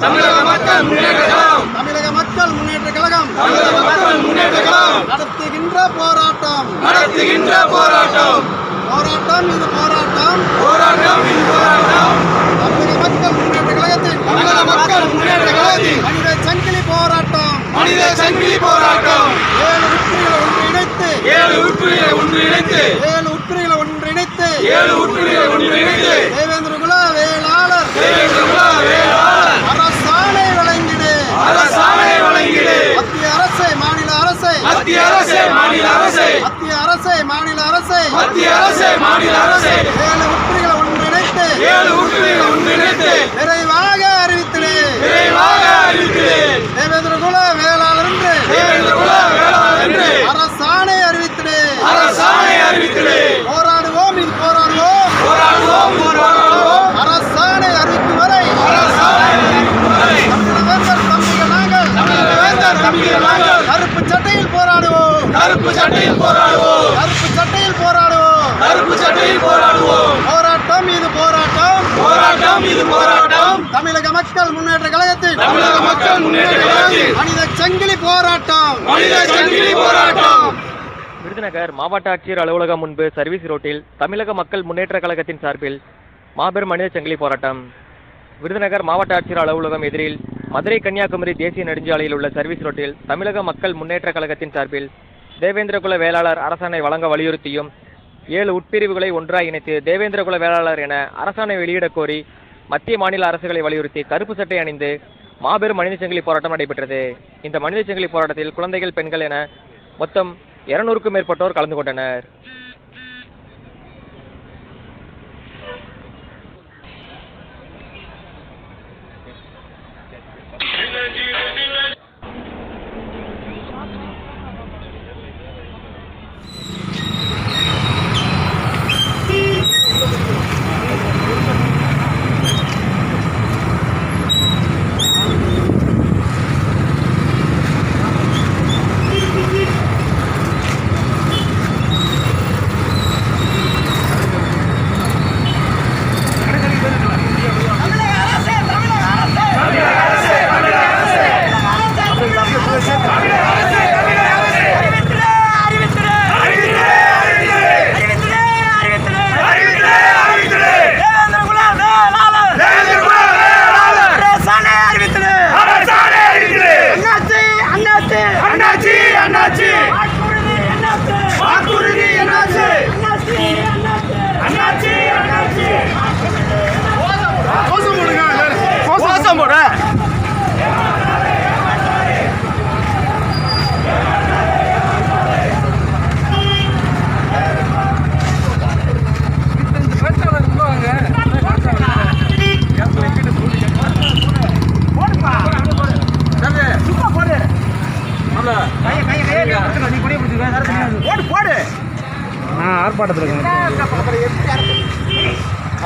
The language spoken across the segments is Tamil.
தமிழக மக்கள் முன்னேற்ற கழகம். தமிழக மக்கள் முன்னேற்ற கழகம். தமிழக மக்கள் முன்னேற்ற கழகம். நடத்துகின்ற போராட்டம். நடத்துகின்ற போராட்டம். போராட்டம் இது போராட்டம். போராட்டம் இது போராட்டம். தமிழக மக்கள் முன்னேற்ற கழகத்தின் தமிழக மக்கள் முன்னேற்ற கழகத்தின் மனித சங்கிலி போராட்டம். மனித சங்கிலி போராட்டம். ஏழு உட்பிரிவுகளை ஒன்றிணைத்து ஏழு உட்பிரிவை ஒன்றிணைத்து ஏழு உட்பிரிவுகளை ஒன்றிணைத்து ஏழு உட்பிரிவை ஒன்றிணைத்து தேவேந்திர குல வேளாளர் தேவேந்திர குல வேளாளர் அரசாணை வழங்கிடு அரசாணை வழங்கிடு மத்திய அரசை மாநில அரசை மத்திய அரசே மாநில அரசே மத்திய அரசை மாநில அரசை மத்திய அரசே மாநில அரசே ஏழு உட்பிரிவுகளை ஒன்றிணைத்து ஏழு உட்பிரிவை ஒன்றிணைத்து விரைவாக அறிவித்திடு விரைவாக அறிவிக்கிறேன் தேவேந்திர குல வேளாளர் என்று தேவேந்திர குல வேளாளர் என்று அரசாணை அறிவித்திடு அரசாணை அறிவிக்கிறேன் போராடுவோம் இது போராடுவோம். போராடுவோம் போராடுவோம். அரசாணை அறிவிக்கும் வரை. அரசாணை அறிவிக்கும் வரை. தமிழக தம்பிகள் நாங்கள். வேந்தர் தம்பிகள் நாங்கள். கருப்பு சட்டையில் போராடுவோம். கருப்பு சட்டையில் போராடுவோம். கருப்பு சட்டையில் போராடுவோம். கருப்பு சட்டையில் போராடுவோம். போராட்டம் இது போராட்டம். போராட்டம் இது போராட்டம். தமிழக மக்கள் முன்னேற்ற கழகத்தின் தமிழக மக்கள் முன்னேற்ற கழகத்தில். மனித சங்கிலி போராட்டம். மனித சங்கிலி போராட்டம். விருதுநகர் மாவட்ட ஆட்சியர் அலுவலகம் முன்பு சர்வீஸ் ரோட்டில் தமிழக மக்கள் முன்னேற்ற கழகத்தின் சார்பில் மாபெரும் மனித சங்கிலி போராட்டம். விருதுநகர் மாவட்ட ஆட்சியர் அலுவலகம் எதிரில் மதுரை கன்னியாகுமரி தேசிய நெடுஞ்சாலையில் உள்ள சர்வீஸ் ரோட்டில் தமிழக மக்கள் முன்னேற்ற கழகத்தின் சார்பில் தேவேந்திரகுல வேளாளர் அரசாணை வழங்க வலியுறுத்தியும் ஏழு உட்பிரிவுகளை ஒன்றாக இணைத்து தேவேந்திரகுல வேளாளர் என அரசாணை வெளியிடக் கோரி மத்திய மாநில அரசுகளை வலியுறுத்தி கருப்பு சட்டை அணிந்து மாபெரும் மனித சங்கிலி போராட்டம் நடைபெற்றது. இந்த மனித சங்கிலி போராட்டத்தில் குழந்தைகள் பெண்கள் என மொத்தம் இருநூறுக்கும் மேற்பட்டோர் கலந்து கொண்டனர்.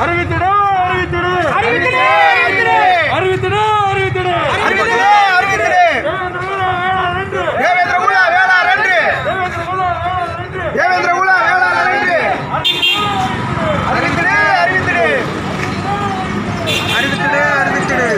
அறிவித்திடு அறிவித்திடு. அறிவித்திடு அறிவித்திடு. அறிவித்திடு அறிவித்திடு. தேவேந்திர குல வேளாளர் என்று தேவேந்திர குல வேளாளர் என்று அறிவித்திடு அறிவித்திடு. அறிவித்திடு அறிவித்திடு.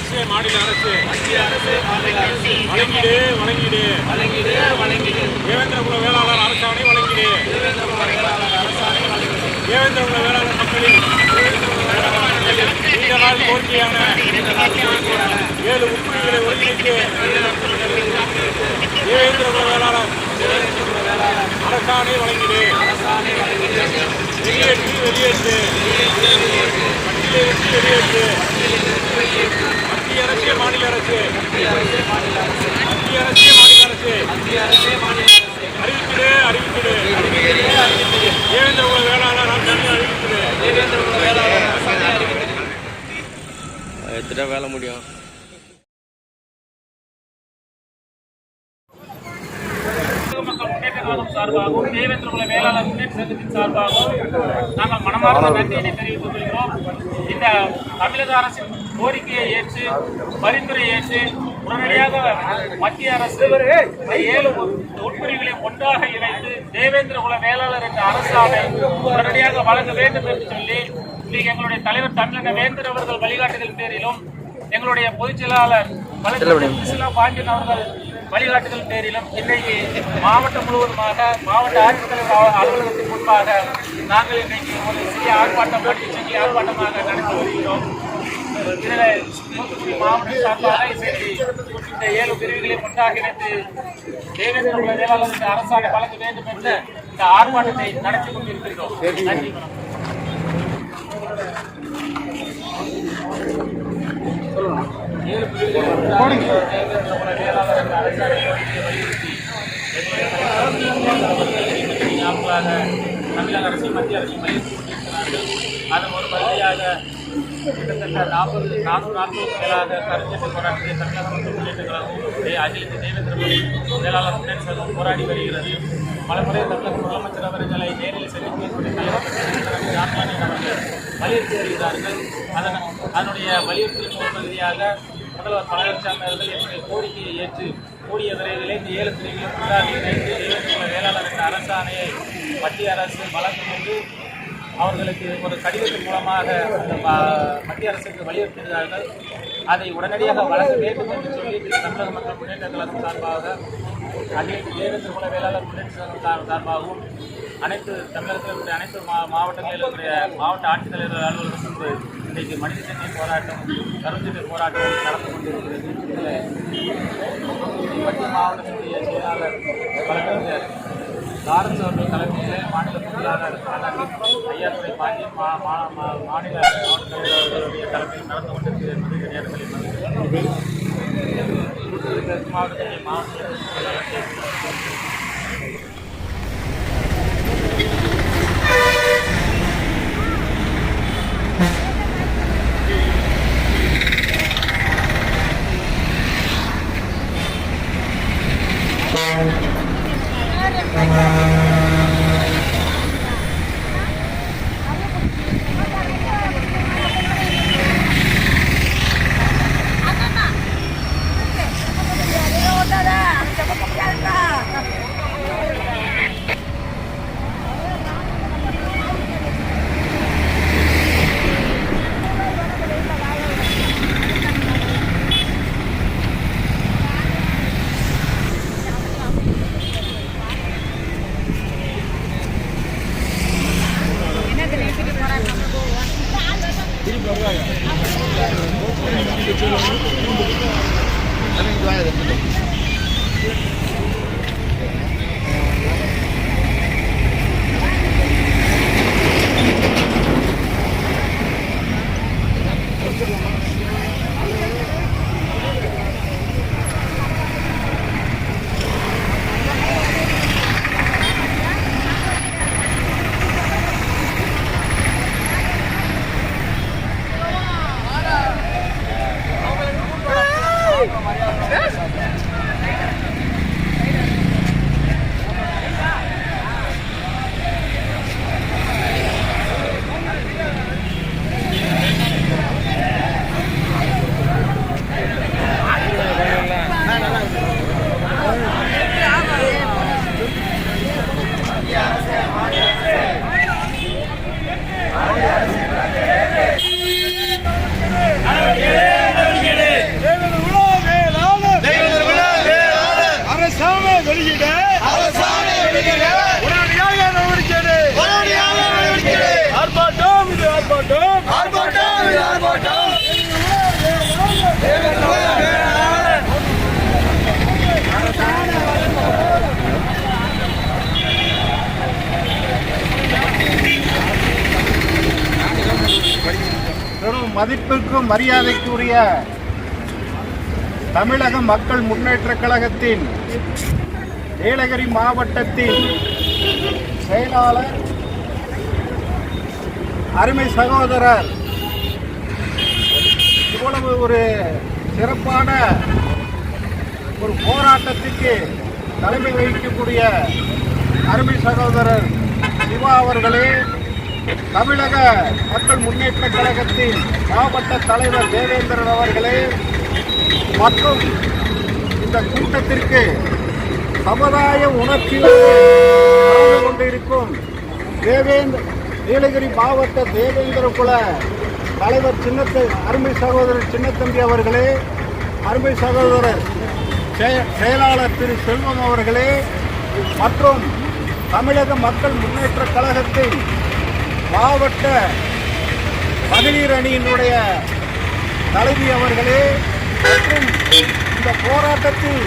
அரசே மாநில அரசே மத்திய அரசே மாநில அரசே. வழங்கிடு வழங்கிடு. வழங்கிடு வழங்கிடு. தேவேந்திரகுல வேளாளர் அரசாணை வழங்கிடு. தேவேந்திரகுல வேளாளர் அரசாணை வழங்கிடு. தேவேந்திரகுல வேளாளர் மக்களின் நீண்ட நாள் கோரிக்கையான ஏழு உட்பிரிவுகளை ஒருங்கிணைத்து தேவேந்திரகுல வேளாளர். அரசாணை வழங்கிடு வெளியேற்று வெளியேற்று. விட்டு வெளியேற்று. மத்திய அரசே மாநில அரசு. மத்திய அரசே மாநில அரசு. அறிவிக்கிறே அறிவிக்கிறே தேவேந்திர குல வேளாளர் அரசாணை அறிவிக்கிறே எத்தனை வேலை முடியும்? கழகம் சார்பாகவும் தேவேந்திரகுல வேளாளர் முன்னேற்ற சங்கத்தின் சார்பாகவும் நாங்கள் மனமார்ந்த நன்றியினை தெரிவித்துக் கொள்கிறோம். இந்த தமிழக அரசின் கோரிக்கையை ஏற்று பரிந்துரை ஏற்று உடனடியாக மத்திய அரசு ஏழு உட்பிரிவுகளை ஒன்றாக இணைத்து தேவேந்திரகுல வேளாளர் என்ற அரசாணை உடனடியாக வழங்க வேண்டும் என்று சொல்லி இன்னைக்கு எங்களுடைய தலைவர் தமிழக வேந்தர் அவர்கள் வழிகாட்டுதல் பேரிலும் எங்களுடைய பொதுச் செயலாளர் பாண்டியன் அவர்கள் வழிகாட்டுதல் பேரிலும் இன்னைக்கு மாவட்டம் முழுவதுமாக மாவட்ட ஆட்சித்தலைவர் அலுவலகத்தின் முன்பாக நாங்கள் இன்றைக்கு ஒரு சிறிய ஆர்ப்பாட்டம் செஞ்சு ஆர்ப்பாட்டமாக நடத்தி வருகிறோம். இதில் தூத்துக்குடி மாவட்டம் சார்பாக இந்த ஏழு பிரிவுகளை ஒன்றாக இணைத்து தேவேந்திர தேவாலயத்தின் வேளாளர் வழங்க வேண்டும் என்ற இந்த ஆர்ப்பாட்டத்தை நடத்தி கொண்டிருக்கிறோம். நன்றி வணக்கம் ஏழு பிரிவுகளை ஒன்றாக தேவேந்திர குல வேளாளர் என்ற அரசாணை கோரிக்கையை வலியுறுத்தி ஞாபகமாக தமிழக அரசு மத்திய அரசு வலியுறுத்தி கொண்டிருக்கிறார்கள் அதன் ஒரு பகுதியாக கிட்டத்தட்ட நாற்பது நானூறு நாட்களுக்கு மேலாக கருத்தேற்ற போராட்டத்தை தமிழக மக்கள் முன்னேற்ற கழகம் அகில தேவேந்திர மோடி வேளாளர் முன்னேற்ற போராடி வருகிறது. பலமுறை தமிழக முதலமைச்சர் அவர்களை நேரில் சந்தித்து அவர்கள் வலியுறுத்தி வருகிறார்கள் அதன் அதனுடைய வலியுறுத்தலின் ஒரு பகுதியாக முதல்வர் பழனிசாமி அவர்கள் என்னுடைய கோரிக்கையை ஏற்று கூடிய விரைவில் இந்த ஏழு பிரிவுகளும் இணைந்து ஏழு வேளாளர் என்ற அரசாணையை மத்திய அரசு வழங்கும் என்று அவர்களுக்கு ஒரு கடிதத்தின் மூலமாக அந்த மத்திய அரசுக்கு வலியுறுத்துகிறார்கள் அதை உடனடியாக வழங்க வேண்டும் என்று சொல்லி தமிழக மக்கள் முன்னேற்ற கழகம் சார்பாக அனைத்து ஏழு திருமண வேளாளர் முன்னேற்ற கழகம் சார்பாகவும் அனைத்து தமிழகத்தில் இருக்கிற அனைத்து மா மாவட்டங்களில் இருக்கிற மாவட்ட ஆட்சித்தலைவர் அலுவலகம் சென்று இன்றைக்கு மனித சக்தி போராட்டம் கருத்துட்டு போராட்டம் நடந்து கொண்டிருக்கிறது. இதில் பட்டி மாவட்டத்தினுடைய செயலாளர் வழக்கறிஞர் லாரன்ஸ் அவர்கள் தலைமையில் மாநில பொருளாளர் ஐயா துறை பாண்டி மா மா- மா- மாநில அவர்களுடைய தலைமையில் நடந்து கொண்டிருக்கிறது என்பது இந்த நேரத்தில் மாவட்டத்தினுடைய மாவட்ட செயலாளர் Ada, வெளியிட மதிப்பிற்கும் மரியாதைக்குரிய தமிழக மக்கள் முன்னேற்ற கழகத்தின் நீலகிரி மாவட்டத்தின் செயலாளர் அருமை சகோதரர் இவ்வளவு ஒரு சிறப்பான ஒரு போராட்டத்துக்கு தலைமை வகிக்கக்கூடிய அருமை சகோதரர் சிவா அவர்களே தமிழக மக்கள் முன்னேற்ற கழகத்தின் மாவட்ட தலைவர் தேவேந்திரன் அவர்களே மற்றும் இந்த கூட்டத்திற்கு சமுதாய உணர்ச்சியில் கொண்டிருக்கும் தேவேந்திர நீலகிரி மாவட்ட தேவேந்திர குல தலைவர் சின்னத்த அருமை சகோதரர் சின்னத்தம்பி அவர்களே அருமை சகோதரர் செய- செயலாளர் திரு செல்வம் அவர்களே மற்றும் தமிழக மக்கள் முன்னேற்ற கழகத்தின் மாவட்ட மகளிர் அணியினுடைய தலைவி அவர்களே மற்றும் இந்த போராட்டத்தில்